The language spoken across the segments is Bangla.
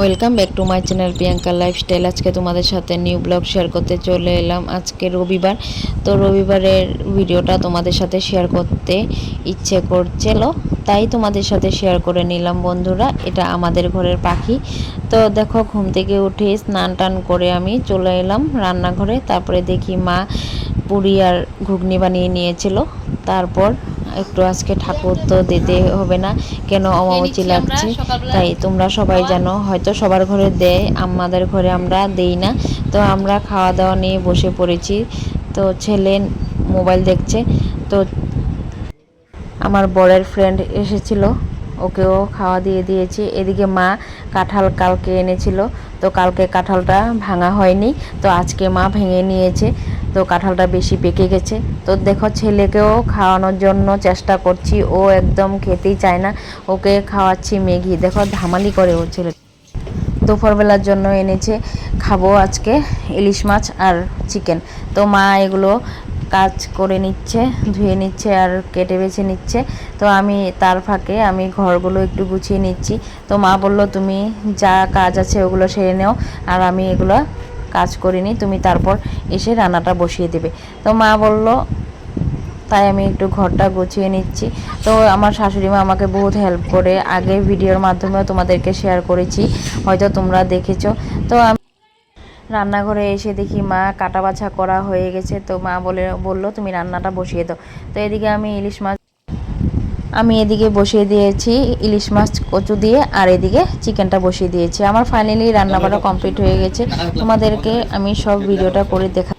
Welcome back to my channel Priyanka lifestyle আজকে তোমাদের সাথে নিউ ব্লগ শেয়ার করতে চলে এলাম। আজকে রবিবার, তো রবিবারের ভিডিওটা তোমাদের সাথে শেয়ার করতে ইচ্ছে করছিল। তাই তোমাদের সাথে শেয়ার করে নিলাম, বন্ধুরা। এটা আমাদের ঘরের পাখি। তো দেখো, ঘুম থেকে উঠে স্নান টান করে আমি চলে এলাম রান্নাঘরে। তারপরে দেখি মা পুরি আর ঘুগনি বানিয়ে নিয়েছিল। তারপর একটু আজকে ঠাকুর তো দিতে হবে না কেন অমাবচি লাগছে? তাই তোমরা সবাই জানো হয়তো সবার ঘরে দেয় আমাদের ঘরে আমরা দেই না। তো আমরা খাওয়া দাওয়া নিয়ে বসে পড়েছি। তো ছেলে মোবাইল দেখছে তো আমার বরের ফ্রেন্ড এসেছিল ওকেও খাওয়া দিয়ে দিয়েছি। এদিকে মা কাঁঠাল কালকে এনেছিল তো কালকে কাঁঠালটা ভাঙা হয়নি তো আজকে মা ভেঙে নিয়েছে। তো কাঁঠালটা বেশি পেকে গেছে। তো দেখো ছেলেকেও খাওয়ানোর জন্য চেষ্টা করছি, ও একদম খেতেই চায় না। ওকে খাওয়াচ্ছি ম্যাগি। দেখো ধামালি করে ও ছেলে। দুপুরবেলার জন্য এনেছে, খাব আজকে ইলিশ মাছ আর চিকেন। তো মা এগুলো কাজ করে নিচ্ছে, ধুয়ে নিচ্ছে আর কেটে বেছে নিচ্ছে। তো আমি তার ফাঁকে আমি ঘরগুলো একটু গুছিয়ে নিচ্ছি। তো মা বলল, তুমি যা কাজ আছে ওগুলো সেরে নাও, আর আমি এগুলো কাজ করিনি, তুমি তারপর এসে রান্নাটা বসিয়ে দেবে। তো মা বলল, তাই আমি একটু ঘরটা গুছিয়ে নিচ্ছি। তো আমার শাশুড়ি মা আমাকে বহুত হেল্প করে, আগে ভিডিওর মাধ্যমেও তোমাদেরকে শেয়ার করেছি, হয়তো তোমরা দেখেছ। তো আমি রান্নাঘরে এসে দেখি মা কাটা বাছা করা হয়ে গেছে, তো মা বলে, বলল, তুমি রান্নাটা বসিয়ে দাও। তো এদিকে আমি ইলিশ মাছ আমি এদিকে বসিয়ে দিয়েছি ইলিশ মাছ কচু দিয়ে, আর এদিকে চিকেনটা বসিয়ে দিয়েছি। আমার ফাইনালি রান্না করা কমপ্লিট হয়ে গেছে। তোমাদেরকে আমি সব ভিডিওটা করে দেখা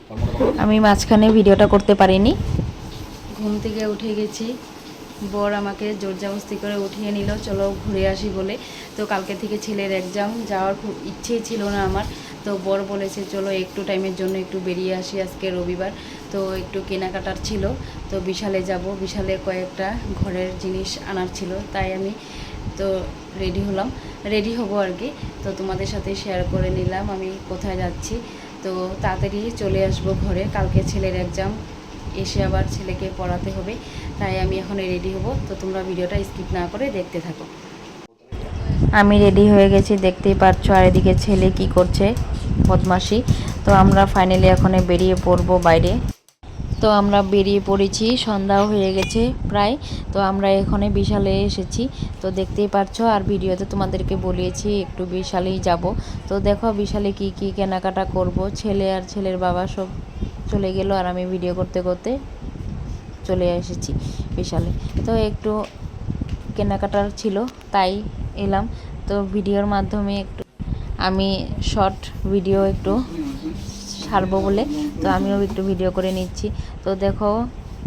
আমি মাঝখানে ভিডিওটা করতে পারিনি। ঘুম থেকে উঠে গেছি। বর আমাকে জোর জবস্তি করে উঠিয়ে নিল, চলো ঘুরে আসি বলে। তো কালকে থেকে ছেলের এক্সাম যাওয়ার খুব ইচ্ছেই ছিল না আমার। তো বর বলেছে, চলো একটু টাইমের জন্য একটু বেরিয়ে আসি আজকে রবিবার। তো একটু কেনাকাটার ছিল, তো বিশালে যাব। বিশালে কয়েকটা ঘরের জিনিস আনার ছিল, তাই আমি তো রেডি হলাম। রেডি হব আর কি। তো তোমাদের সাথে শেয়ার করে নিলাম, আমি কোথায় যাচ্ছি। তো তাড়াতাড়ি চলে আসব ঘরে। কালকে ছেলের এক্সাম এসে আবার ছেলেকে পড়াতে হবে, তাই আমি এখন রেডি হব। তো তোমরা ভিডিওটা স্কিপ না করে দেখতে থাকো। আমি রেডি হয়ে গেছি, দেখতেই পাচ্ছ আর এদিকে ছেলে কি করছে বদমাসি তো আমরা ফাইনালি এখন বেরিয়ে পড়ব বাইরে। তো আমরা বেরিয়ে পড়েছি, সন্ধ্যাও হয়ে গেছে প্রায়। তো আমরা এখানে বিশালে এসেছি। তো দেখতেই পাচ্ছ আর ভিডিওতে তোমাদেরকে বলিয়েছি একটু বিশালেই যাব। তো দেখো বিশালে কি কি কেনাকাটা করব, ছেলে আর ছেলের বাবা সব চলে গেল আর আমি ভিডিও করতে করতে চলে এসেছি বিশালে। তো একটু কেনাকাটার ছিল, তাই এলাম। তো ভিডিওর মাধ্যমে একটু আমি শর্ট ভিডিও একটু ছাড়বো বলে, তো আমিও একটু ভিডিও করে নিচ্ছি। তো দেখো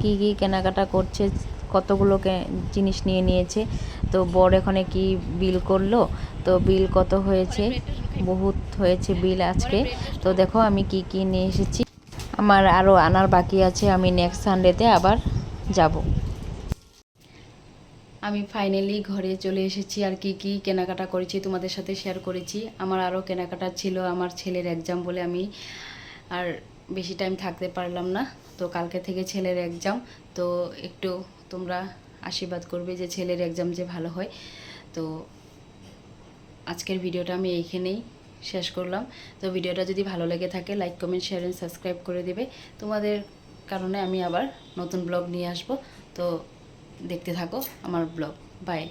কি কি কেনাকাটা করছে, কতগুলো জিনিস নিয়ে নিয়েছে। তো বড় এখানে কি বিল করল? তো বিল কত হয়েছে? বহুত হয়েছে বিল আজকে। তো দেখো আমি কি কি নিয়ে এসেছি। আমার আরও আনার বাকি আছে, আমি নেক্সট সানডেতে আবার যাব। আমি ফাইনালি ঘরে চলে এসেছি, আর কি কি কেনাকাটা করেছি তোমাদের সাথে শেয়ার করেছি। আমার আরও কেনাকাটা ছিল, আমার ছেলের এক্সাম বলে আমি আর বেশি টাইম থাকতে পারলাম না। তো কালকে থেকে ছেলের এক্সাম তো একটু তোমরা আশীর্বাদ করবে যে ছেলের এক্সাম যে ভালো হয়। তো আজকের ভিডিওটা আমি এইখানেই শেষ করলাম। তো ভিডিওটা যদি ভালো লেগে থাকে like comment share and subscribe করে দেবে। তোমাদের কারণে আমি আবার নতুন ব্লগ নিয়ে আসব। তো দেখতে থাকো আমার ব্লগ বাই